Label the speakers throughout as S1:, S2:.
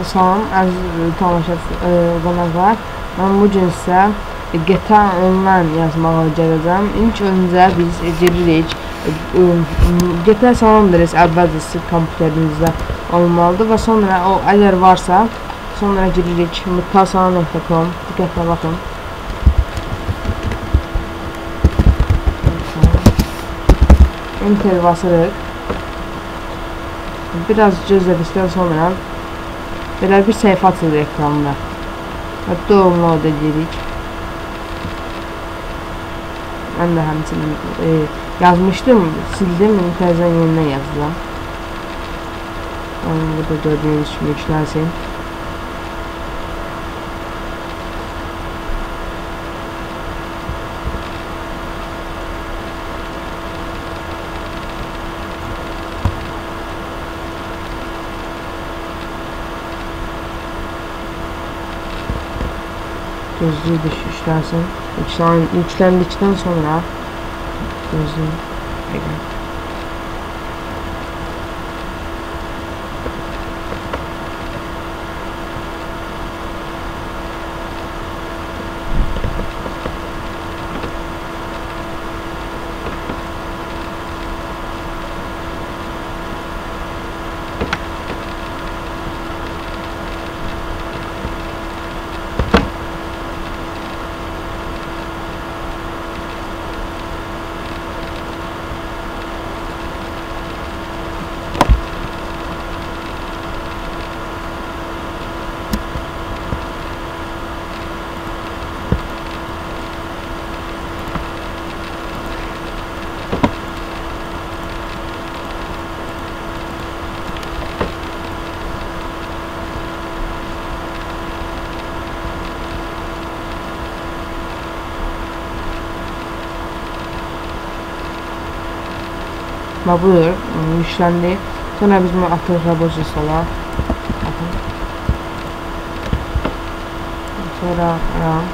S1: Salam, əziz tamaşa e, qonaqlar. Mən bu gün sizə GTA Online yazmağa gələcəm. İlk öncə biz giririk. E, GTA San Andreas əvvəlcə sizin kompüterinizdə olmalıdır və sonra o əgər varsa, sonra giririk mutasan.com. Diqqətlə baxın. Enter basırıq. Biraz gözlədikdən sonra belə bir səhifə açılır ekranda. Və download edirik. Mən də həmçinin e, yazmışdım, sildim, təzədən yenidən yazdım. Onu burada gördüyünüz kimi gözlüğü düş işlensin. İşlen, işlendikten sonra gözlüğü tekrar Və budur, yükləndi. Sonra biz bunu atırıq repository Bakın. Sonra RAM.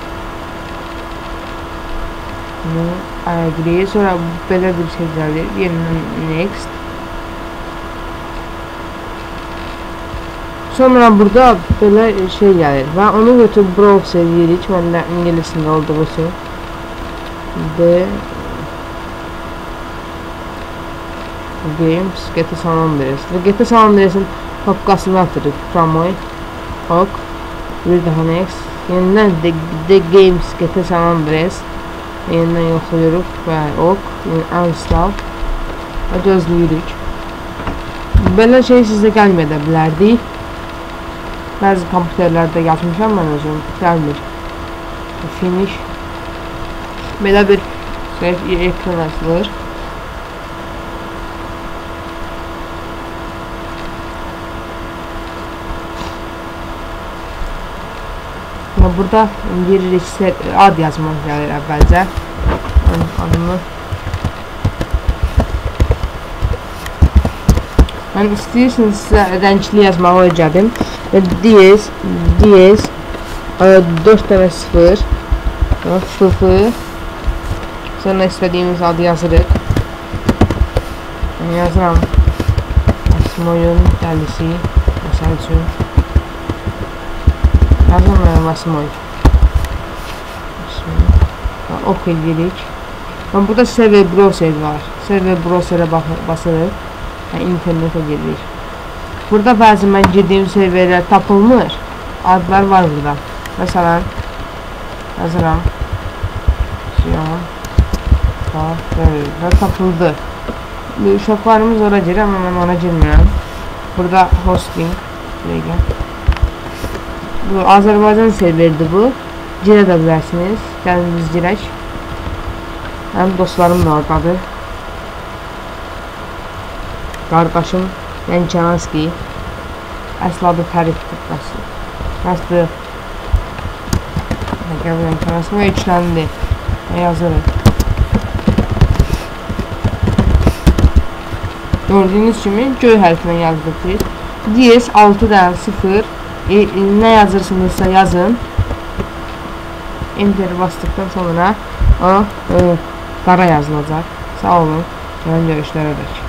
S1: Bunu ayırırıq. Sonra belə bir şey gəlir. Yenidən next. Sonra burada belə şey gəlir və onu götürüb browse edirik. Məndə ingilisində olduğu üçün. D Games GTA San Andreas və GTA San Andreas'ın papkasını atırıq Framoy ok bir daha next. Yenidən The, The Games GTA San Andreas yenidən yoxlayırıq və ok. Uninstall və gözləyirik belə şey sizə gəlməyə də bilərdi bəzi kompüterlərdə yazmışam mən özüm gəlmir finish. Belə bir şey ekran açılır Amma burada giririk ad yazmaq gəlir əvvəlcə. Adımı Mən istəyirsiniz sizə rəngli yazmağı öyrədim. DS DS 4 dənə 0 0 Sonra istədiyimiz adı yazırıq. Yazıram. Asmoyun dəlisi məsəl üçün Yazılmayan Vasimoy. Ok edirik. Ben burada server browser var. Server browser'e basırıq. Yəni internetə giririk. Burada bəzi mən girdiyim serverlər tapılmır. Adlar var burada. Məsələn, yazıram. Sion. Və tapıldı. Uşaqlarımız ora girir, amma mən ona girmirəm. Burada hosting. Gəl. Bu Azərbaycan serveridir bu. Girə də bilərsiniz. Gəlin biz girək. Mənim dostlarım da oradadır. Qardaşım Lənkəranski. Əsl adı Fəriddir. Əsl. Gəl Lənkəranski və üçləndi. Yazırıq. Gördüyünüz kimi göy hərfinə yazdık biz. DS 6 dənə 0 e, ne yazırsınızsa yazın. Enter bastıktan sonra o e, qara yazılacaq. Sağ olun. Gələn görüşlərə dək.